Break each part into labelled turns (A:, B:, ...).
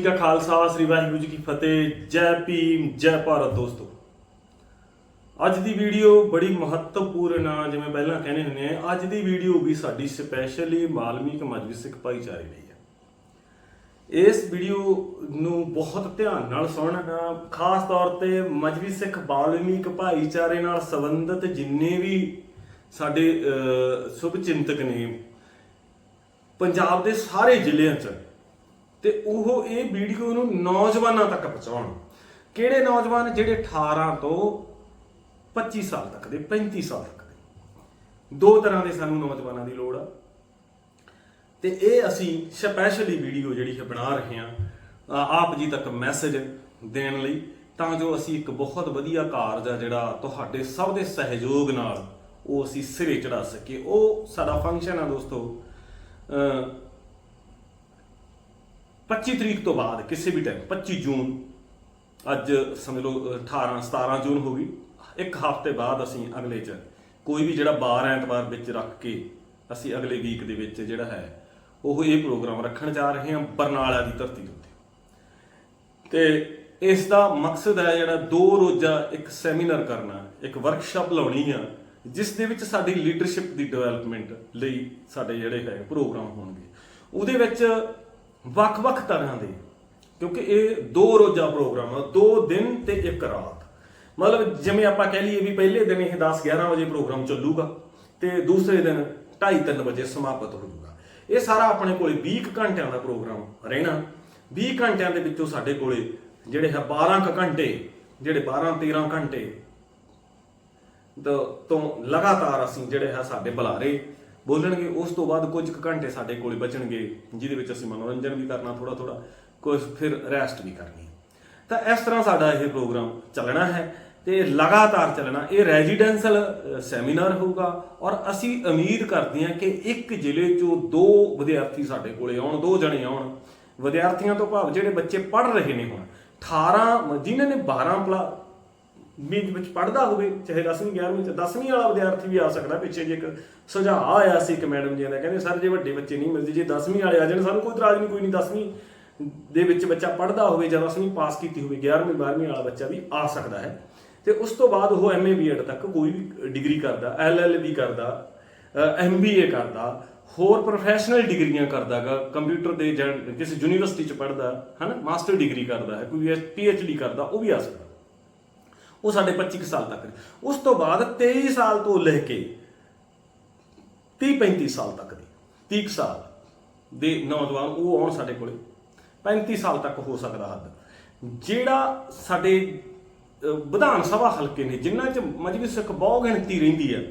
A: ਜੀ ਕਾ ਖਾਲਸਾ, ਸ੍ਰੀ ਵਾਹਿਗੁਰੂ ਜੀ ਕੀ ਫਤਿਹ। ਜੈ ਭੀਮ, ਜੈ ਭਾਰਤ ਦੋਸਤੋ। ਅੱਜ ਦੀ ਵੀਡੀਓ ਬੜੀ ਮਹੱਤਵਪੂਰਨ ਆ, ਜਿਵੇਂ ਪਹਿਲਾਂ ਕਹਿੰਦੇ ਹੁੰਦੇ ਆ, ਅੱਜ ਦੀ ਵੀਡੀਓ ਵੀ ਸਾਡੀ ਸਪੈਸ਼ਲੀ ਮਾਲਮੀਕ ਮਜਬੀ ਸਿੱਖ ਭਾਈਚਾਰੇ ਲਈ ਹੈ ਇਸ ਵੀਡੀਓ ਨੂੰ ਬਹੁਤ ਧਿਆਨ ਨਾਲ ਸੁਣਨਾ, ਖਾਸ ਤੌਰ ਤੇ ਮਜਬੀ ਸਿੱਖ ਬਾਲਮੀਕ ਭਾਈਚਾਰੇ ਨਾਲ ਸੰਬੰਧਿਤ ਜਿੰਨੇ ਵੀ ਸਾਡੇ ਸੁਭ ਚਿੰਤਕ ਨੇ, ਪੰਜਾਬ ਦੇ ਸਾਰੇ ਜ਼ਿਲ੍ਹਿਆਂ 'ਚ ਤੇ ਉਹ ਇਹ ਵੀਡੀਓ ਨੂੰ ਨੌਜਵਾਨਾਂ ਤੱਕ ਪਹੁੰਚਾਉਣ। ਕਿਹੜੇ ਨੌਜਵਾਨ? ਜਿਹੜੇ 18 ਤੋਂ 25 ਸਾਲ ਤੱਕ ਦੇ 35 ਸਾਲ ਤੱਕ ਦੇ। ਦੋ ਤਰ੍ਹਾਂ ਦੇ ਸਾਨੂੰ ਨੌਜਵਾਨਾਂ ਦੀ ਲੋੜ ਆ। ਤੇ ਇਹ ਅਸੀਂ ਸਪੈਸ਼ਲੀ ਵੀਡੀਓ ਜਿਹੜੀ ਹੈ ਬਣਾ ਰਹੇ ਹਾਂ ਆ- ਆਪ ਜੀ ਤੱਕ ਮੈਸੇਜ ਦੇਣ ਲਈ, ਤਾਂ ਜੋ ਅਸੀਂ ਇੱਕ ਬਹੁਤ ਵਧੀਆ ਕਾਰਜ ਆ ਜਿਹੜਾ ਤੁਹਾਡੇ ਸਭ ਦੇ ਸਹਿਯੋਗ ਨਾਲ ਉਹ ਅਸੀਂ ਸਿਰੇ ਚੜਾ ਸਕੀਏ। ਉਹ ਸਾਡਾ ਫੰਕਸ਼ਨ ਆ ਦੋਸਤੋ 25 ਤਰੀਕ ਤੋਂ ਬਾਅਦ ਕਿਸੇ ਵੀ ਟਾਈਮ 25 ਜੂਨ ਅੱਜ ਸਮਝ ਲਓ ਅ, 18 17 ਜੂਨ ਹੋ ਗਈ। ਇੱਕ ਹਫ਼ਤੇ ਬਾਅਦ ਅਸੀਂ ਅਗਲੇ ਚ ਕੋਈ ਵੀ ਜਿਹੜਾ 12 ਐਤਵਾਰ ਵਿੱਚ ਰੱਖ ਕੇ ਅਸੀਂ ਅਗਲੇ ਵੀਕ ਦੇ ਵਿੱਚ ਜਿਹੜਾ ਹੈ ਉਹ ਇਹ ਪ੍ਰੋਗਰਾਮ ਰੱਖਣ ਜਾ ਰਹੇ ਹਾਂ ਬਰਨਾਲਾ ਦੀ ਧਰਤੀ ਦੇ ਉੱਤੇ। ਤੇ ਇਸ ਦਾ ਮਕਸਦ ਹੈ ਜਿਹੜਾ ਦੋ ਰੋਜ਼ਾ ਇੱਕ ਸੈਮੀਨਾਰ ਕਰਨਾ ਇੱਕ ਵਰਕਸ਼ਾਪ ਲਾਉਣੀ ਆ ਜਿਸ ਦੇ ਵਿੱਚ ਸਾਡੀ ਲੀਡਰਸ਼ਿਪ ਦੀ ਡਿਵੈਲਪਮੈਂਟ ਲਈ ਸਾਡੇ ਜਿਹੜੇ ਹੈ ਪ੍ਰੋਗਰਾਮ ਹੋਣਗੇ। ਉਹਦੇ ਵਿੱਚ ਵੱਖ-ਵੱਖ ਤਰ੍ਹਾਂ ਦੇ। ਕਿਉਂਕਿ ਇਹ ਦੋ ਰੋਜ਼ਾ ਪ੍ਰੋਗਰਾਮ ਆ, ਦੋ ਦਿਨ ਤੇ ਇੱਕ ਰਾਤ। ਮਤਲਬ ਜਿਵੇਂ ਆਪਾਂ ਕਹਿ ਲਈਏ ਵੀ ਪਹਿਲੇ ਦਿਨ ਇਹ 10 11 ਵਜੇ ਪ੍ਰੋਗਰਾਮ ਚੱਲੂਗਾ ਤੇ ਦੂਸਰੇ ਦਿਨ 2:30 3 ਵਜੇ ਸਮਾਪਤ ਹੋ ਜਾਊਗਾ। ਇਹ ਸਾਰਾ ਆਪਣੇ ਕੋਲੇ 20 ਕੁ ਘੰਟਿਆਂ ਦਾ ਪ੍ਰੋਗਰਾਮ ਰਹਿਣਾ। 20 ਘੰਟਿਆਂ ਦੇ ਵਿੱਚੋਂ ਸਾਡੇ ਕੋਲੇ ਜਿਹੜੇ ਹੈ 12 ਕੁ ਘੰਟੇ, ਜਿਹੜੇ 12 13 ਘੰਟੇ ਤੋਂ ਤੋਂ ਲਗਾਤਾਰ ਅਸੀਂ ਜਿਹੜੇ ਹੈ ਸਾਡੇ ਬੁਲਾਰੇ ਬੋਲਣਗੇ, ਉਸ ਤੋਂ ਬਾਅਦ ਕੁਝ ਕੁ ਘੰਟੇ ਸਾਡੇ ਕੋਲ ਬਚਣਗੇ, ਜਿਹਦੇ ਵਿੱਚ ਅਸੀਂ ਮਨੋਰੰਜਨ ਵੀ ਕਰਨਾ ਥੋੜਾ ਥੋੜਾ ਕੁਝ ਫਿਰ ਰੈਸਟ ਵੀ ਕਰਨੀ। ਤਾਂ ਇਸ ਤਰ੍ਹਾਂ ਸਾਡਾ ਇਹ ਪ੍ਰੋਗਰਾਮ ਚੱਲਣਾ ਹੈ ਤੇ ਲਗਾਤਾਰ ਚੱਲਣਾ। ਇਹ ਰੈਜ਼ੀਡੈਂਸ਼ਲ ਸੈਮੀਨਾਰ ਹੋਊਗਾ ਔਰ ਅਸੀਂ ਉਮੀਦ ਕਰਦੇ ਹਾਂ ਕਿ ਇੱਕ ਜ਼ਿਲ੍ਹੇ ਚੋਂ ਦੋ ਵਿਦਿਆਰਥੀ ਸਾਡੇ ਕੋਲੇ ਆਉਣ, ਦੋ ਜਣੇ ਆਉਣ। ਵਿਦਿਆਰਥੀਆਂ ਤੋਂ ਭਾਵ ਜਿਹੜੇ ਬੱਚੇ ਪੜ੍ਹ ਰਹੇ ਨੇ ਹੁਣ 18 ਜਿਨ੍ਹਾਂ ਨੇ 12 ਪਲਾ ਵਿੱਚ ਵਿੱਚ ਪੜਦਾ ਹੋਵੇ, ਚਾਹੇ 10ਵੀਂ 11ਵੀਂ ਚ 10ਵੀਂ ਵਾਲਾ ਵਿਦਿਆਰਥੀ ਵੀ ਆ ਸਕਦਾ ਪਿੱਛੇ ਜੇ ਇੱਕ ਸੁਝਾਅ ਆਇਆ ਸੀ ਇੱਕ ਮੈਡਮ ਜੀ ਦਾ ਕਹਿੰਦੇ ਸਰ ਜੇ ਵੱਡੇ ਬੱਚੇ ਨਹੀਂ ਮਿਲਦੇ, ਜੇ 10ਵੀਂ ਵਾਲੇ ਆ ਜਾਣ, ਸਾਨੂੰ ਕੋਈ ਇਤਰਾਜ਼ ਨਹੀਂ, ਕੋਈ ਨਹੀਂ 10ਵੀਂ ਦੇ ਵਿੱਚ ਬੱਚਾ ਪੜਦਾ ਹੋਵੇ ਜਾਂ 10ਵੀਂ ਪਾਸ ਕੀਤੀ ਹੋਵੇ 11ਵੀਂ 12ਵੀਂ ਵਾਲਾ ਬੱਚਾ ਵੀ ਆ ਸਕਦਾ ਹੈ। ਤੇ ਉਸ ਤੋਂ ਬਾਅਦ ਉਹ ਐਮਏ ਬੀਐਡ ਤੱਕ ਕੋਈ ਵੀ ਡਿਗਰੀ ਕਰਦਾ ਐਲਐਲਬੀ ਕਰਦਾ ਐਮਬੀਏ ਕਰਦਾ, ਹੋਰ ਪ੍ਰੋਫੈਸ਼ਨਲ ਡਿਗਰੀਆਂ ਕਰਦਾਗਾ, ਕੰਪਿਊਟਰ ਦੇ ਜਾਂ ਕਿਸੇ ਯੂਨੀਵਰਸਿਟੀ ਚ ਪੜਦਾ ਹਨਾ, ਮਾਸਟਰ ਡਿਗਰੀ ਕਰਦਾ ਹੈ, ਕੋਈ ਪੀਐਚਡੀ ਕਰਦਾ, ਉਹ ਵੀ ਆ ਸਕਦਾ। ਉਹ ਸਾਡੇ 25 ਕੁ ਸਾਲ ਤੱਕ ਉਸ ਤੋਂ ਬਾਅਦ 23 ਸਾਲ ਤੋਂ ਲੈ ਕੇ 30 35 ਸਾਲ ਤੱਕ ਦੇ 30 ਕੁ ਸਾਲ ਦੇ ਨੌਜਵਾਨ ਉਹ ਆਉਣ ਸਾਡੇ ਕੋਲੇ 35 ਸਾਲ ਤੱਕ ਹੋ ਸਕਦਾ ਹੱਦ। ਜਿਹੜਾ ਸਾਡੇ ਵਿਧਾਨ ਸਭਾ ਹਲਕੇ ਨੇ, ਜਿਨ੍ਹਾਂ 'ਚ ਮਜਬੀ ਸਿੱਖ ਬਹੁ ਗਿਣਤੀ ਰਹਿੰਦੀ ਹੈ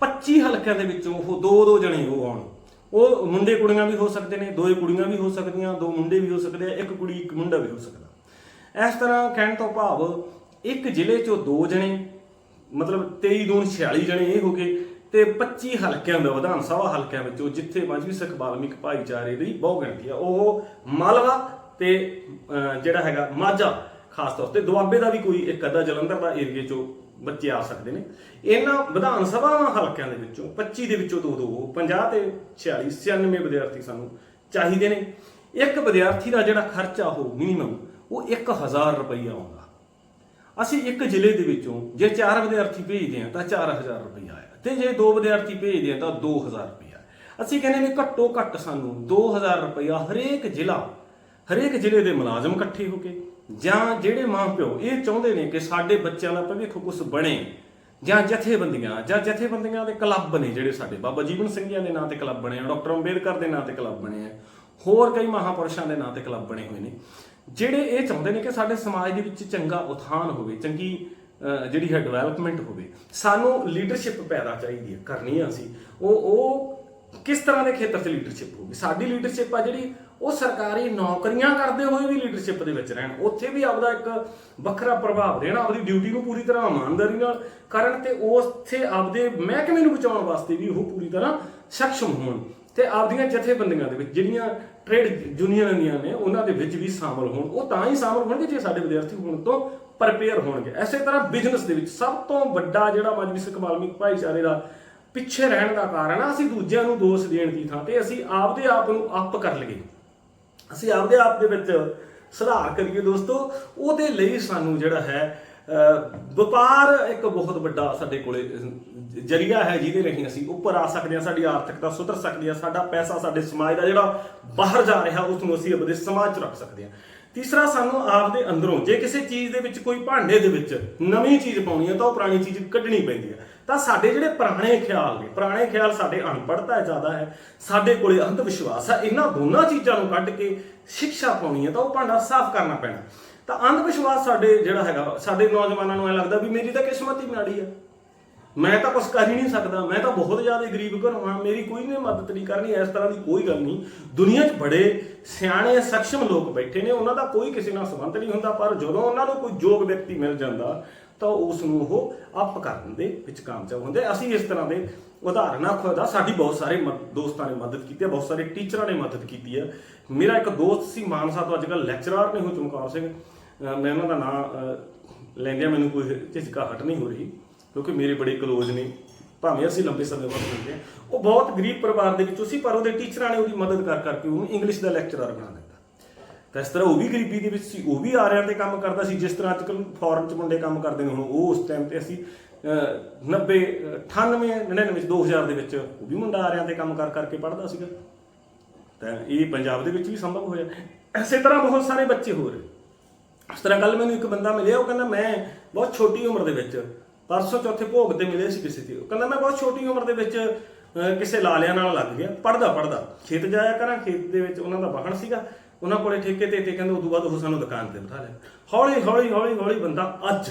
A: 25 ਹਲਕਿਆਂ ਦੇ ਵਿੱਚੋਂ ਉਹ ਦੋ ਦੋ ਜਣੇ ਉਹ ਆਉਣ। ਉਹ ਮੁੰਡੇ ਕੁੜੀਆਂ ਵੀ ਹੋ ਸਕਦੇ ਨੇ ਦੋਏ ਕੁੜੀਆਂ ਵੀ ਹੋ ਸਕਦੀਆਂ, ਦੋ ਮੁੰਡੇ ਵੀ ਹੋ ਸਕਦੇ ਆ, ਇੱਕ ਕੁੜੀ, ਇੱਕ ਮੁੰਡਾ ਵੀ ਹੋ ਸਕਦਾ। ਇਸ ਤਰ੍ਹਾਂ ਕਹਿਣ ਤੋਂ ਭਾਵ ਇੱਕ ਜ਼ਿਲ੍ਹੇ 'ਚੋਂ ਦੋ ਜਣੇ, ਮਤਲਬ 23 ਦੂਣ 46 ਜਣੇ ਇਹ ਹੋ ਗਏ ਤੇ 25 ਹਲਕਿਆਂ ਦਾ ਵਿਧਾਨ ਸਭਾ ਹਲਕਿਆਂ ਵਿੱਚੋਂ ਜਿੱਥੇ ਮਜਬੀ ਸਿੱਖ ਬਾਲਮਿਕ ਭਾਈਚਾਰੇ ਦੀ ਬਹੁ ਗਿਣਤੀ ਆ। ਉਹ ਮਾਲਵਾ ਤੇ ਜਿਹੜਾ ਹੈਗਾ ਮਾਝਾ, ਖਾਸ ਤੌਰ ਤੇ ਦੁਆਬੇ ਦਾ ਵੀ ਕੋਈ ਇੱਕ ਅੱਧਾ ਜਲੰਧਰ ਦਾ ਏਰੀਏ 'ਚੋਂ ਬੱਚੇ ਆ ਸਕਦੇ ਨੇ। ਇਹਨਾਂ ਵਿਧਾਨ ਸਭਾ ਹਲਕਿਆਂ ਦੇ ਵਿੱਚੋਂ 25 ਦੇ ਵਿੱਚੋਂ ਦੋ ਦੋ 50 ਤੇ 46 96 ਵਿਦਿਆਰਥੀ ਸਾਨੂੰ ਚਾਹੀਦੇ ਨੇ। ਇੱਕ ਵਿਦਿਆਰਥੀ ਦਾ ਜਿਹੜਾ ਖਰਚਾ ਉਹ ਮਿਨੀਮਮ ਉਹ 1000 ਰੁਪਈਆ ਆਉਂਦਾ। ਅਸੀਂ ਇੱਕ ਜ਼ਿਲ੍ਹੇ ਦੇ ਵਿੱਚੋਂ ਜੇ ਚਾਰ ਵਿਦਿਆਰਥੀ ਭੇਜਦੇ ਹਾਂ ਤਾਂ 4000 ਰੁਪਈਆ ਆਇਆ ਤੇ ਜੇ ਦੋ ਵਿਦਿਆਰਥੀ ਭੇਜਦੇ ਹਾਂ ਤਾਂ 2000 ਰੁਪਈਆ ਅਸੀਂ ਕਹਿੰਦੇ ਵੀ ਘੱਟੋ ਘੱਟ ਸਾਨੂੰ 2000 ਰੁਪਈਆ ਹਰੇਕ ਜ਼ਿਲ੍ਹਾ, ਹਰੇਕ ਜ਼ਿਲ੍ਹੇ ਦੇ ਮੁਲਾਜ਼ਮ ਇਕੱਠੇ ਹੋ ਕੇ ਜਾਂ ਜਿਹੜੇ ਮਾਪਿਓ ਇਹ ਚਾਹੁੰਦੇ ਨੇ ਕਿ ਸਾਡੇ ਬੱਚਿਆਂ ਦਾ ਭਵਿੱਖ ਕੁਝ ਬਣੇ ਜਾਂ ਜਥੇਬੰਦੀਆਂ ਜਾਂ ਜਥੇਬੰਦੀਆਂ ਦੇ ਕਲੱਬ ਨੇ ਜਿਹੜੇ ਸਾਡੇ, ਬਾਬਾ ਜੀਵਨ ਸਿੰਘ ਜੀ ਦੇ ਨਾਂ ਤੇ ਕਲੱਬ ਬਣੇ ਆ, ਡਾਕਟਰ ਅੰਬੇਦਕਰ ਦੇ ਨਾਂ ਤੇ ਕਲੱਬ ਬਣੇ ਆ, ਹੋਰ ਕਈ ਮਹਾਪੁਰਸ਼ਾਂ ਦੇ ਨਾਂ ਤੇ ਕਲੱਬ ਬਣੇ ਹੋਏ ਨੇ। ਜਿਹੜੇ ਇਹ ਚਾਹੁੰਦੇ ਨੇ ਕਿ ਸਾਡੇ ਸਮਾਜ ਦੇ ਵਿੱਚ ਚੰਗਾ ਉਥਾਨ ਹੋਵੇ, ਚੰਗੀ ਜਿਹੜੀ ਹੈ ਡਿਵੈਲਪਮੈਂਟ ਹੋਵੇ, ਸਾਨੂੰ ਲੀਡਰਸ਼ਿਪ ਪੈਦਾ ਚਾਹੀਦੀ ਹੈ, ਕਰਨੀ ਆ ਅਸੀਂ। ਉਹ ਉਹ ਕਿਸ ਤਰ੍ਹਾਂ ਦੇ ਖੇਤਰ 'ਚ ਲੀਡਰਸ਼ਿਪ ਹੋਵੇ ਸਾਡੀ ਲੀਡਰਸ਼ਿਪ ਆ ਜਿਹੜੀ, ਉਹ ਸਰਕਾਰੀ ਨੌਕਰੀਆਂ ਕਰਦੇ ਹੋਏ ਵੀ ਲੀਡਰਸ਼ਿਪ ਦੇ ਵਿੱਚ ਰਹਿਣ। ਉੱਥੇ ਵੀ ਆਪਦਾ ਇੱਕ ਵੱਖਰਾ ਪ੍ਰਭਾਵ ਦੇਣਾ, ਆਪਦੀ ਡਿਊਟੀ ਨੂੰ ਪੂਰੀ ਤਰ੍ਹਾਂ ਇਮਾਨਦਾਰੀ ਨਾਲ ਕਰਨ ਤੇ ਉੱਥੇ ਆਪਦੇ ਮਹਿਕਮੇ ਨੂੰ ਬਚਾਉਣ ਵਾਸਤੇ ਵੀ ਉਹ ਪੂਰੀ ਤਰ੍ਹਾਂ ਸਖਸ਼ਮ ਹੋਣ। ਤੇ ਆਪਦੀਆਂ ਜਥੇਬੰਦੀਆਂ ਦੇ ਵਿੱਚ, ਜਿਹੜੀਆਂ ਟ੍ਰੇਡ ਯੂਨੀਅਨਾਂ ਨੇ, ਉਹਨਾਂ ਦੇ ਵਿੱਚ ਵੀ ਸ਼ਾਮਲ ਹੋਣ। ਉਹ ਤਾਂ ਹੀ ਸ਼ਾਮਲ ਹੋਣਗੇ ਜੇ ਸਾਡੇ ਵਿਦਿਆਰਥੀ ਹੁਣ ਤੋਂ ਪ੍ਰਪੇਅਰ ਹੋਣਗੇ। ਐਸੇ ਤਰ੍ਹਾਂ ਬਿਜ਼ਨਸ ਦੇ ਵਿੱਚ ਸਭ ਤੋਂ ਵੱਡਾ ਜਿਹੜਾ ਮਜਬੀ ਸਿੱਖ ਭਾਈਚਾਰੇ ਦਾ ਪਿੱਛੇ ਰਹਿਣ ਦਾ ਕਾਰਨ ਆ, ਅਸੀਂ ਦੂਜਿਆਂ ਨੂੰ ਦੋਸ਼ ਦੇਣ ਦੀ ਥਾਂ ਤੇ ਅਸੀਂ ਆਪਦੇ ਆਪ ਨੂੰ ਅੱਪ ਕਰ ਲਈਏ। ਅਸੀਂ ਆਪਦੇ ਆਪ ਦੇ ਵਿੱਚ ਸੁਧਾਰ ਕਰੀਏ ਦੋਸਤੋ, ਉਹਦੇ ਲਈ ਸਾਨੂੰ ਜਿਹੜਾ ਹੈ ਵਪਾਰ ਇੱਕ ਬਹੁਤ ਵੱਡਾ ਸਾਡੇ ਕੋਲੇ ਜਰੀਆ ਹੈ ਜਿਹਦੇ ਰਾਹੀਂ ਅਸੀਂ ਉੱਪਰ ਆ ਸਕਦੇ ਹਾਂ, ਸਾਡੀ ਆਰਥਿਕਤਾ ਸੁਧਰ ਸਕਦੀ ਹੈ, ਸਾਡਾ ਪੈਸਾ ਸਾਡੇ ਸਮਾਜ ਦਾ ਜਿਹੜਾ ਬਾਹਰ ਜਾ ਰਿਹਾ ਉਸ ਨੂੰ ਅਸੀਂ ਆਪਣੇ ਸਮਾਜ 'ਚ ਰੱਖ ਸਕਦੇ ਹਾਂ। ਤੀਸਰਾ, ਸਾਨੂੰ ਆਪ ਦੇ ਅੰਦਰੋਂ ਜੇ ਕਿਸੇ ਚੀਜ਼ ਦੇ ਵਿੱਚ ਕੋਈ ਭਾਂਡੇ ਦੇ ਵਿੱਚ ਨਵੀਂ ਚੀਜ਼ ਪਾਉਣੀ ਹੈ ਤਾਂ ਉਹ ਪੁਰਾਣੀ ਚੀਜ਼ ਕੱਢਣੀ ਪੈਂਦੀ ਹੈ। ਤਾਂ ਸਾਡੇ ਜਿਹੜੇ ਪੁਰਾਣੇ ਖਿਆਲ ਨੇ, ਪੁਰਾਣੇ ਖਿਆਲ ਸਾਡੇ ਅਨਪੜ੍ਹਤਾ ਜ਼ਿਆਦਾ ਹੈ, ਸਾਡੇ ਕੋਲੇ ਅੰਧ ਵਿਸ਼ਵਾਸ ਹੈ, ਇਹਨਾਂ ਦੋਨਾਂ ਚੀਜ਼ਾਂ ਨੂੰ ਕੱਢ ਕੇ ਸਿੱਖਿਆ ਪਾਉਣੀ ਹੈ ਤਾਂ ਉਹ ਭਾਂਡਾ ਸਾਫ਼ ਕਰਨਾ ਪੈਣਾ। ਤਾਂ ਅੰਧ ਵਿਸ਼ਵਾਸ ਸਾਡੇ ਜਿਹੜਾ ਹੈਗਾ, ਸਾਡੇ ਨੌਜਵਾਨਾਂ ਨੂੰ ਐ ਲੱਗਦਾ ਵੀ ਮੇਰੀ ਤਾਂ ਕਿਸਮਤ ਹੀ ਮਾੜੀ ਆ। ਮੈਂ ਤਾਂ ਕੁਝ ਕਰ ਹੀ ਨਹੀਂ ਸਕਦਾ, ਮੈਂ ਤਾਂ ਬਹੁਤ ਜ਼ਿਆਦਾ ਗਰੀਬ ਘਰੋਂ ਆ ਮੇਰੀ ਕੋਈ ਨੇ ਮਦਦ ਨਹੀਂ ਕਰਨੀ, ਇਸ ਤਰ੍ਹਾਂ ਦੀ ਕੋਈ ਗੱਲ ਨਹੀਂ। ਦੁਨੀਆ 'ਚ ਬੜੇ ਸਿਆਣੇ ਸક્ષਮ ਲੋਕ ਬੈਠੇ ਨੇ, ਉਹਨਾਂ ਦਾ ਕੋਈ ਕਿਸੇ ਨਾਲ ਸੰਬੰਧ ਨਹੀਂ ਹੁੰਦਾ, ਪਰ ਜਦੋਂ ਉਹਨਾਂ ਨੂੰ ਕੋਈ ਯੋਗ ਵਿਅਕਤੀ ਮਿਲ ਜਾਂਦਾ, ਤਾਂ ਉਸ ਨੂੰ ਉਹ ਅਪ ਕਰਨ ਦੇ ਵਿੱਚ ਕਾਮਯਾਬ ਹੁੰਦੇ। ਅਸੀਂ ਇਸ ਤਰ੍ਹਾਂ ਦੇ ਉਦਾਹਰਨਾਂ ਖੁਦਾ ਸਾਡੀ ਬਹੁਤ ਸਾਰੇ ਮ- ਦੋਸਤਾਂ ਨੇ ਮਦਦ ਕੀਤੀ ਹੈ, ਬਹੁਤ ਸਾਰੇ ਟੀਚਰਾਂ ਨੇ ਮਦਦ ਕੀਤੀ ਹੈ। ਮੇਰਾ ਇੱਕ ਦੋਸਤ ਸੀ, ਮਾਨਸਾ ਤੋਂ ਅੱਜਕੱਲ ਲੈਕਚਰਰ ਨੇ ਹੋ ਚਮਕੌਰ ਸਿੰਘ। ਮੈਂ ਉਹਨਾਂ ਦਾ ਨਾਮ ਲੈਂਦਿਆਂ ਮੈਨੂੰ ਕੋਈ ਝਿਜਕਾਹਟ ਨਹੀਂ ਹੋ ਰਹੀ ਕਿਉਂਕਿ ਮੇਰੇ ਬੜੇ ਕਲੋਜ਼ ਨੇ। ਭਾਵੇਂ ਅਸੀਂ ਲੰਬੇ ਸਮੇਂ ਬਾਅਦ ਮਿਲਦੇ ਹਾਂ। ਉਹ ਬਹੁਤ ਗਰੀਬ ਪਰਿਵਾਰ ਦੇ ਵਿੱਚੋਂ ਸੀ ਪਰ ਉਹਦੇ ਟੀਚਰਾਂ ਨੇ ਉਹਦੀ ਮਦਦ ਕਰ ਕਰਕੇ ਉਹਨੂੰ ਇੰਗਲਿਸ਼ ਦਾ ਲੈਕਚਰਰ ਬਣਾ ਦਿੱਤਾ। ਤਾਂ ਇਸ ਤਰ੍ਹਾਂ ਉਹ ਵੀ ਗਰੀਬੀ ਦੇ ਵਿੱਚ ਸੀ ਉਹ ਵੀ ਆਰਿਆਂ ਤੇ ਕੰਮ ਕਰਦਾ ਸੀ ਜਿਸ ਤਰ੍ਹਾਂ ਅੱਜਕੱਲ ਫੋਰਨ ਚ ਮੁੰਡੇ ਕੰਮ ਕਰਦੇ ਨੇ ਹੁਣ ਉਹ ਉਸ ਟਾਈਮ ਤੇ ਅਸੀਂ ਅਹ, 90 98 99 ਵਿੱਚ 2000 ਦੇ ਵਿੱਚ ਉਹ ਵੀ ਮੁੰਡਾ ਆਰਿਆਂ ਤੇ ਕੰਮ ਕਰ ਕਰਕੇ ਪੜ੍ਹਦਾ ਸੀਗਾ। ਤਾਂ ਇਹ ਪੰਜਾਬ ਦੇ ਵਿੱਚ ਵੀ ਸੰਭਵ ਹੋਇਆ। ਇਸੇ ਤਰ੍ਹਾਂ ਬਹੁਤ ਸਾਰੇ ਬੱਚੇ ਹੋ ਰਹੇ। ਇਸ ਤਰ੍ਹਾਂ ਕੱਲ ਮੈਨੂੰ ਇੱਕ ਬੰਦਾ ਮਿਲਿਆ, ਉਹ ਕਹਿੰਦਾ, ਮੈਂ ਬਹੁਤ ਛੋਟੀ ਉਮਰ ਦੇ ਵਿੱਚ, ਪਰਸੋਂ ਚੌਥੇ ਭੋਗ ਤੇ ਮਿਲੇ ਸੀ ਕਿਸੇ ਤੇ ਉਹ ਕਹਿੰਦਾ, ਮੈਂ ਬਹੁਤ ਛੋਟੀ ਉਮਰ ਦੇ ਵਿੱਚ ਕਿਸੇ ਲਾਲਿਆਂ ਨਾਲ ਲੱਗ ਗਿਆ। ਪੜਦਾ ਪੜਦਾ ਖੇਤ ਜਾਇਆ ਕਰਾਂ, ਖੇਤ ਦੇ ਵਿੱਚ ਉਹਨਾਂ ਦਾ ਵਾਹਣ ਸੀਗਾ। ਉਹਨਾਂ ਕੋਲੇ ਠੇਕੇ ਤੇ ਤੇ ਕਹਿੰਦੇ, ਉਦੋਂ ਬਾਅਦ ਉਹ ਸਾਨੂੰ ਦੁਕਾਨ ਤੇ ਬਿਠਾ ਲਿਆ। ਹੌਲੀ ਹੌਲੀ ਹੌਲੀ ਹੌਲੀ ਬੰਦਾ ਅੱਜ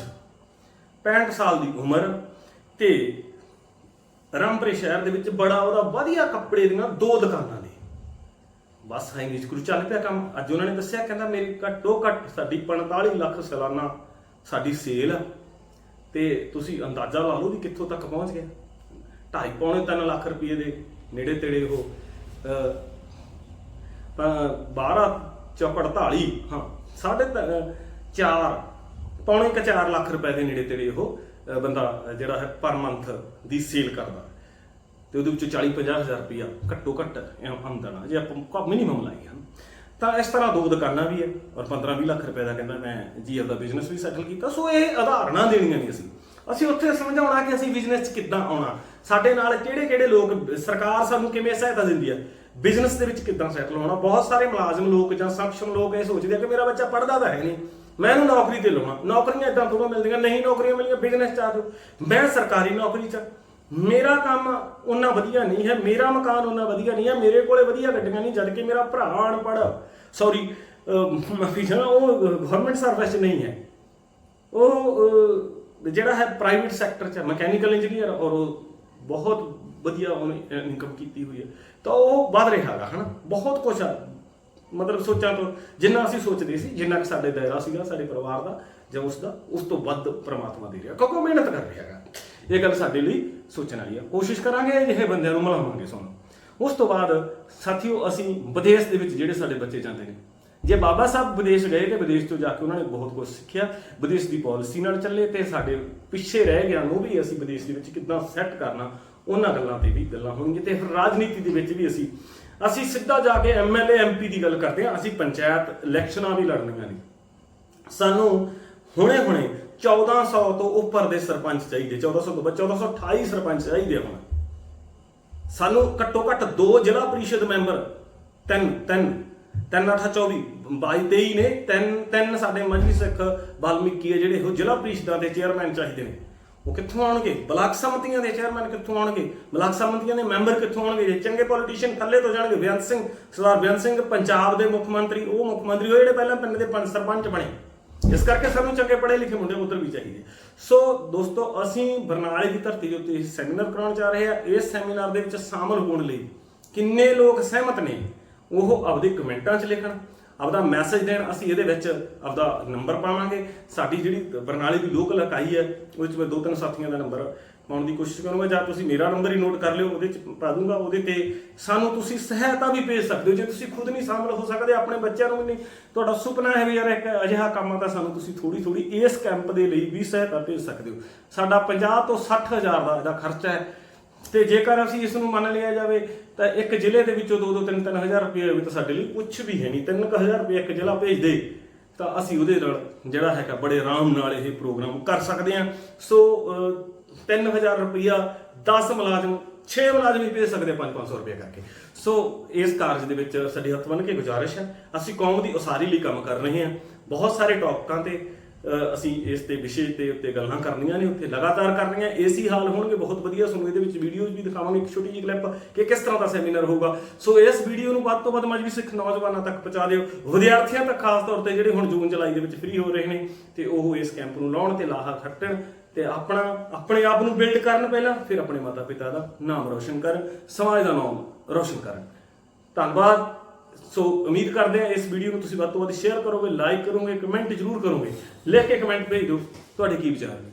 A: 65 ਸਾਲ ਦੀ ਉਮਰ ਤੇ ਰਾਮਪੁਰੇ ਸ਼ਹਿਰ ਦੇ ਵਿੱਚ ਬੜਾ ਉਹਦਾ ਵਧੀਆ ਕੱਪੜੇ ਦੀਆਂ ਦੋ ਦੁਕਾਨਾਂ ਬਸ ਹਾਂ ਇੰਗਲਿਸ਼ ਕੁਝ ਚੱਲ ਪਿਆ ਕੰਮ। ਅੱਜ ਉਹਨਾਂ ਨੇ ਦੱਸਿਆ ਕਹਿੰਦਾ ਮੇਰੀ ਘੱਟੋ ਘੱਟ ਸਾਡੀ 45 ਲੱਖ ਸਾਲਾਨਾ ਸਾਡੀ ਸੇਲ ਆ। ਤੇ ਤੁਸੀਂ ਅੰਦਾਜ਼ਾ ਲਾ ਲਓ ਵੀ ਕਿੱਥੋਂ ਤੱਕ ਪਹੁੰਚ ਗਿਆ। ਢਾਈ ਪੌਣੇ 3 ਲੱਖ ਰੁਪਏ ਦੇ ਨੇੜੇ ਤੇੜੇ ਉਹ ਅਹ, ਤਾਂ 12 ਚੌਕ 48 ਹਾਂ ਸਾਢੇ 4 ਪੌਣੇ ਕੁ 4 ਲੱਖ ਰੁਪਏ ਦੇ ਨੇੜੇ ਤੇੜੇ ਉਹ ਬੰਦਾ ਜਿਹੜਾ ਹੈ ਪਰ ਮੰਥ ਦੀ ਸੇਲ ਕਰਦਾ। ਤੇ ਉਹਦੇ ਵਿੱਚੋਂ 40 50 ਹਜ਼ਾਰ ਰੁਪਇਆ ਘੱਟੋ ਘੱਟ ਇਹ ਆਮਦਨ ਆ। ਜੇ ਆਪਾਂ ਮਿਨੀਮਮ ਲਾਈ ਹਨ। ਤਾਂ ਇਸ ਤਰ੍ਹਾਂ ਦੋ ਦੁਕਾਨਾਂ ਵੀ ਹੈ ਔਰ 15 20 ਲੱਖ ਰੁਪਏ ਦਾ ਕਹਿੰਦਾ ਮੈਂ ਜੀਐਫ ਦਾ ਬਿਜ਼ਨਸ ਵੀ ਸੈਟਲ ਕੀਤਾ। ਸੋ ਇਹ ਉਦਾਹਰਨਾਂ ਦੇਣੀਆਂ ਨਹੀਂ ਅਸੀਂ। ਅਸੀਂ ਉੱਥੇ ਸਮਝਾਉਣਾ ਕਿ ਅਸੀਂ ਬਿਜ਼ਨਸ 'ਚ ਕਿੱਦਾਂ ਆਉਣਾ। ਸਾਡੇ ਨਾਲ ਕਿਹੜੇ ਕਿਹੜੇ ਲੋਕ, ਸਰਕਾਰ ਸਾਨੂੰ ਕਿਵੇਂ ਸਹਾਇਤਾ ਦਿੰਦੀ ਹੈ ਬਿਜ਼ਨਸ ਦੇ ਵਿੱਚ ਕਿੱਦਾਂ ਸੈਟਲ ਹੋਣਾ? ਬਹੁਤ ਸਾਰੇ ਮੁਲਾਜ਼ਮ ਲੋਕ ਜਾਂ ਸક્ષਮ ਲੋਕ ਇਹ ਸੋਚਦੇ ਆ ਕਿ ਮੇਰਾ ਬੱਚਾ ਪੜਦਾ ਤਾਂ ਹੈ ਨਹੀਂ। ਮੈਂ ਇਹਨੂੰ ਨੌਕਰੀ ਤੇ ਲਾਉਣਾ। ਨੌਕਰੀਆਂ ਇਦਾਂ ਥੋੜਾ ਮਿਲਦੀਆਂ, ਨਹੀਂ ਨੌਕਰੀਆਂ ਮਿਲੀਆਂ ਬਿਜ਼ਨਸ ਚ ਆ ਜਾਓ। ਮੈਂ ਸਰਕਾਰੀ ਨੌਕਰੀ ਚ ਮੇਰਾ ਕੰਮ ਉਹਨਾਂ ਵਧੀਆ ਨਹੀਂ ਹੈ, ਮੇਰਾ ਮਕਾਨ ਉਹਨਾਂ ਵਧੀਆ ਨਹੀਂ ਹੈ, ਮੇਰੇ ਕੋਲੇ ਵਧੀਆ ਗੱਡੀਆਂ ਨਹੀਂ ਜਦ ਕਿ ਮੇਰਾ ਭਰਾ ਅਨਪੜ੍ਹ ਸੌਰੀ ਮਾਫੀ ਚਾਹਾਂ ਉਹ ਗਵਰਨਮੈਂਟ ਸਰਵਿਸ ਨਹੀਂ ਹੈ। ਉਹ ਜਿਹੜਾ ਹੈ ਪ੍ਰਾਈਵੇਟ ਸੈਕਟਰ ਚ ਮਕੈਨੀਕਲ ਇੰਜੀਨੀਅਰ ਔਰ ਉਹ ਬਹੁਤ ਵਧੀਆ ਉਹਨੇ ਇਨਕਮ ਕੀਤੀ ਹੋਈ ਹੈ। ਤਾਂ ਉਹ ਵੱਧ ਰਿਹਾ ਹੈਗਾ ਹਨਾ? ਬਹੁਤ ਕੁਝ ਆ। ਮਤਲਬ ਸੋਚਾਂ ਤੋਂ, ਜਿੰਨਾ ਅਸੀਂ ਸੋਚਦੇ ਸੀ, ਜਿੰਨਾ ਕਿ ਸਾਡੇ ਦਾਇਰਾ ਸੀਗਾ, ਸਾਡੇ ਪਰਿਵਾਰ ਦਾ ਜਾਂ ਉਸ ਦਾ ਉਸ ਤੋਂ ਵੱਧ ਪ੍ਰਮਾਤਮਾ ਦੇ ਰਿਹਾ, ਕਿਉਂਕਿ ਉਹ ਮਿਹਨਤ ਕਰ ਰਿਹਾ ਹੈਗਾ ਇਹ ਗੱਲ ਸਾਡੇ ਲਈ ਸੋਚਣ ਵਾਲੀ ਹੈ ਕੋਸ਼ਿਸ਼ ਕਰਾਂਗੇ ਜਿਹੇ ਬੰਦਿਆਂ ਨੂੰ ਮਿਲਾਵਾਂਗੇ ਸਾਨੂੰ ਉਸ ਤੋਂ ਬਾਅਦ ਸਾਥੀਓ, ਅਸੀਂ ਵਿਦੇਸ਼ ਦੇ ਵਿੱਚ ਜਿਹੜੇ ਸਾਡੇ ਬੱਚੇ ਜਾਂਦੇ ਨੇ, ਜੇ ਬਾਬਾ ਸਾਹਿਬ ਵਿਦੇਸ਼ ਗਏ ਤੇ ਵਿਦੇਸ਼ ਤੋਂ ਜਾ ਕੇ ਉਹਨਾਂ ਨੇ ਬਹੁਤ ਕੁਝ ਸਿੱਖਿਆ, ਵਿਦੇਸ਼ ਦੀ ਪਾਲਿਸੀ ਨਾਲ ਚੱਲੇ ਤੇ ਸਾਡੇ ਪਿੱਛੇ ਰਹਿ ਗਿਆ ਨੂੰ ਵੀ ਅਸੀਂ ਵਿਦੇਸ਼ ਦੇ ਵਿੱਚ ਕਿੱਦਾਂ ਸੈੱਟ ਕਰਨਾ, ਉਹਨਾਂ ਗੱਲਾਂ ਤੇ ਵੀ ਗੱਲਾਂ ਹੋਣਗੀਆਂ ਤੇ ਫਿਰ ਰਾਜਨੀਤੀ ਦੇ ਵਿੱਚ ਵੀ ਅਸੀਂ ਅਸੀਂ ਸਿੱਧਾ ਜਾ ਕੇ ਐਮਐਲਏ ਐਮਪੀ ਦੀ ਗੱਲ ਕਰਦੇ ਹਾਂ, ਅਸੀਂ ਪੰਚਾਇਤ ਇਲੈਕਸ਼ਨਾਂ ਵੀ ਲੜਨੀਆਂ ਨੇ। ਸਾਨੂੰ ਹੁਣੇ ਹੁਣੇ 1400 ਤੋਂ ਉੱਪਰ ਦੇ ਸਰਪੰਚ ਚਾਹੀਦੇ 1400 ਤੋਂ ਬਾਅਦ 1428 ਸਰਪੰਚ ਚਾਹੀਦੇ ਹੁਣ। ਸਾਨੂੰ ਘੱਟੋ ਘੱਟ ਦੋ ਜ਼ਿਲ੍ਹਾ ਪ੍ਰੀਸ਼ਦ ਮੈਂਬਰ, ਤਿੰਨ ਤਿੰਨ ਤਿੰਨ ਅੱਠ 24 22 23 ਨੇ, ਤਿੰਨ ਤਿੰਨ ਸਾਡੇ ਮੰਝੀ ਸਿੱਖ ਵਾਲਮੀਕੀ ਹੈ ਜਿਹੜੇ ਉਹ ਜ਼ਿਲ੍ਹਾ ਪ੍ਰੀਸ਼ਦਾਂ ਦੇ ਚੇਅਰਮੈਨ ਚਾਹੀਦੇ ਨੇ। ਉਹ ਕਿੱਥੋਂ ਆਉਣਗੇ? ਬਲਾਕ ਸਮਤੀਆਂ ਦੇ ਚੇਅਰਮੈਨ ਕਿੱਥੋਂ ਆਉਣਗੇ? ਬਲਾਕ ਸਮਤੀਆਂ ਦੇ ਮੈਂਬਰ ਕਿੱਥੋਂ ਆਉਣਗੇ? ਜੇ ਚੰਗੇ ਪੋਲੀਟੀਸ਼ੀਅਨ ਥੱਲੇ ਤੋਂ ਜਾਣਗੇ ਬੇਅੰਤ ਸਿੰਘ, ਸਰਦਾਰ ਬੇਅੰਤ ਸਿੰਘ, ਪੰਜਾਬ ਦੇ ਮੁੱਖ ਮੰਤਰੀ, ਉਹ ਮੁੱਖ ਮੰਤਰੀ ਹੋਏ ਜਿਹੜੇ ਪਹਿਲਾਂ ਪਿੰਡ ਦੇ ਪੰਜ ਸਰਪੰਚ ਬਣੇ। ਇਸ ਕਰਕੇ ਸਾਨੂੰ ਚੰਗੇ ਪੜ੍ਹੇ ਲਿਖੇ ਮੁੰਡੇ ਉਧਰ ਵੀ ਚਾਹੀਦੇ ਸੋ ਦੋਸਤੋ, ਅਸੀਂ ਬਰਨਾਲੇ ਦੀ ਧਰਤੀ ਦੇ ਉੱਤੇ ਸੈਮੀਨਾਰ ਕਰਾਉਣ ਜਾ ਰਹੇ ਹਾਂ ਇਸ ਸੈਮੀਨਾਰ ਦੇ ਵਿੱਚ ਸ਼ਾਮਲ ਹੋਣ ਲਈ ਕਿੰਨੇ ਲੋਕ ਸਹਿਮਤ ਨੇ, ਉਹ ਆਪਦੇ ਕਮੈਂਟਾਂ 'ਚ ਲਿਖਣ, ਆਪਦਾ ਮੈਸੇਜ ਦੇਣ। ਅਸੀਂ ਇਹਦੇ ਵਿੱਚ ਆਪਦਾ ਨੰਬਰ ਪਾਵਾਂਗੇ। ਸਾਡੀ ਜਿਹੜੀ ਬਰਨਾਲੇ ਦੀ ਲੋਕਲ ਇਕਾਈ ਹੈ, ਉਹਦੇ ਵਿੱਚ ਮੈਂ ਦੋ ਤਿੰਨ ਸਾਥੀਆਂ ਦਾ ਨੰਬਰ ਪਾਉਣ ਦੀ ਕੋਸ਼ਿਸ਼ ਕਰੂੰਗਾ ਜਾਂ ਤੁਸੀਂ ਮੇਰਾ ਨੰਬਰ ਹੀ ਨੋਟ ਕਰ ਲਿਓ, ਉਹਦੇ ਚ ਪਾ ਦੂੰਗਾ, ਉਹਦੇ ਤੇ ਸਾਨੂੰ ਤੁਸੀਂ ਸਹਾਇਤਾ ਵੀ ਭੇਜ ਸਕਦੇ ਹੋ। ਜੇ ਤੁਸੀਂ ਖੁਦ ਨਹੀਂ ਸ਼ਾਮਲ ਹੋ ਸਕਦੇ, ਆਪਣੇ ਬੱਚਿਆਂ ਨੂੰ ਵੀ ਨਹੀਂ, ਤੁਹਾਡਾ ਸੁਪਨਾ ਹੈ ਵੀ ਯਾਰ ਇੱਕ ਅਜਿਹਾ ਕੰਮ ਆ ਤਾਂ ਸਾਨੂੰ ਤੁਸੀਂ ਥੋੜੀ ਥੋੜੀ ਇਸ ਕੈਂਪ ਦੇ ਲਈ ਵੀ ਸਹਾਇਤਾ ਭੇਜ ਸਕਦੇ ਹੋ। ਸਾਡਾ 50 ਤੋਂ 60 ਹਜ਼ਾਰ ਦਾ ਇਹਦਾ ਖਰਚਾ ਹੈ। ਤੇ ਜੇਕਰ ਅਸੀਂ ਇਸ ਨੂੰ ਮੰਨ ਲਿਆ ਜਾਵੇ, ਤਾਂ ਇੱਕ ਜ਼ਿਲ੍ਹੇ ਦੇ ਵਿੱਚੋਂ 2-2 3-3000 ਰੁਪਏ ਹੋਵੇ ਤਾਂ ਸਾਡੇ ਲਈ ਕੁਝ ਵੀ ਹੈ ਨਹੀਂ। 3000 ਰੁਪਏ ਇੱਕ ਜ਼ਿਲ੍ਹਾ ਭੇਜ ਦੇ, ਤਾਂ ਅਸੀਂ ਉਹਦੇ ਨਾਲ ਜਿਹੜਾ ਹੈਗਾ ਬੜੇ ਆਰਾਮ ਨਾਲ ਇਹ ਪ੍ਰੋਗਰਾਮ ਕਰ ਸਕਦੇ ਹਾਂ। ਸੋ 3000 ਰੁਪਇਆ 10 ਮੁਲਾਜ਼ਮ 6 ਮੁਲਾਜ਼ਮ ਵੀ ਭੇਜ ਸਕਦੇ 5-500 ਰੁਪਏ ਕਰਕੇ। ਸੋ, ਇਸ ਕਾਰਜ ਦੇ ਵਿੱਚ ਸਾਡੀ ਹੱਥ ਬੰਨ੍ਹ ਕੇ ਗੁਜ਼ਾਰਿਸ਼ ਹੈ। ਅਸੀਂ ਕੌਮ ਦੀ ਉਸਾਰੀ ਲਈ ਕੰਮ ਕਰ ਰਹੇ ਹਾਂ। ਬਹੁਤ ਸਾਰੇ ਟੌਪਿਕਾਂ ਤੇ ਅਸੀਂ ਇਸ ਤੇ ਵਿਸ਼ੇ ਤੇ ਉੱਤੇ ਗੱਲਾਂ ਕਰਨੀਆਂ ਨੇ ਉੱਥੇ ਲਗਾਤਾਰ ਕਰਨੀਆਂ। ਏਸੀ ਹਾਲ ਹੋਣਗੇ, ਬਹੁਤ ਵਧੀਆ। ਤੁਹਾਨੂੰ ਇਹਦੇ ਵਿੱਚ ਵੀਡੀਓਜ਼ ਵੀ ਦਿਖਾਵਾਂਗੇ, ਇੱਕ ਛੋਟੀ ਜਿਹੀ ਕਲਿੱਪ ਕਿ ਕਿਸ ਤਰ੍ਹਾਂ ਦਾ ਸੈਮੀਨਾਰ ਹੋਊਗਾ। ਸੋ, ਇਸ ਵੀਡੀਓ ਨੂੰ ਵੱਧ ਤੋਂ ਵੱਧ ਮਜਬੀ ਸਿੱਖ ਨੌਜਵਾਨਾਂ ਤੱਕ ਪਹੁੰਚਾ ਦਿਓ। ਵਿਦਿਆਰਥੀਆਂ ਤੱਕ ਖਾਸ ਤੌਰ ਤੇ ਜਿਹੜੇ ਹੁਣ ਜੂਨ ਜੁਲਾਈ ਦੇ ਵਿੱਚ ਫ੍ਰੀ ਹੋ ਰਹੇ ਨੇ, ਤੇ ਉਹ ਇਸ ਕੈਂਪ ਨੂੰ ਲਾਉਣ ਤੇ ਲਾਹਾ ਖੱਟਣ। ਤੇ ਆਪਣਾ, ਆਪਣੇ ਆਪ ਨੂੰ ਬਿਲਡ ਕਰਨ ਪਹਿਲਾਂ, ਫਿਰ ਆਪਣੇ ਮਾਤਾ ਪਿਤਾ ਦਾ ਨਾਮ ਰੋਸ਼ਨ ਕਰਨ, ਸਮਾਜ ਦਾ ਨਾਮ ਰੋਸ਼ਨ ਕਰਨ। ਧੰਨਵਾਦ। ਸੋ ਉਮੀਦ ਕਰਦੇ ਹਾਂ ਇਸ ਵੀਡੀਓ ਨੂੰ ਤੁਸੀਂ ਵੱਧ ਤੋਂ ਵੱਧ ਸ਼ੇਅਰ ਕਰੋਗੇ ਲਾਈਕ ਕਰੋਗੇ ਕਮੈਂਟ ਜ਼ਰੂਰ ਕਰੋਗੇ। ਲਿਖ ਕੇ ਕਮੈਂਟ ਭੇਜ ਦਿਓ। ਤੁਹਾਡੇ ਕੀ ਵਿਚਾਰ ਨੇ?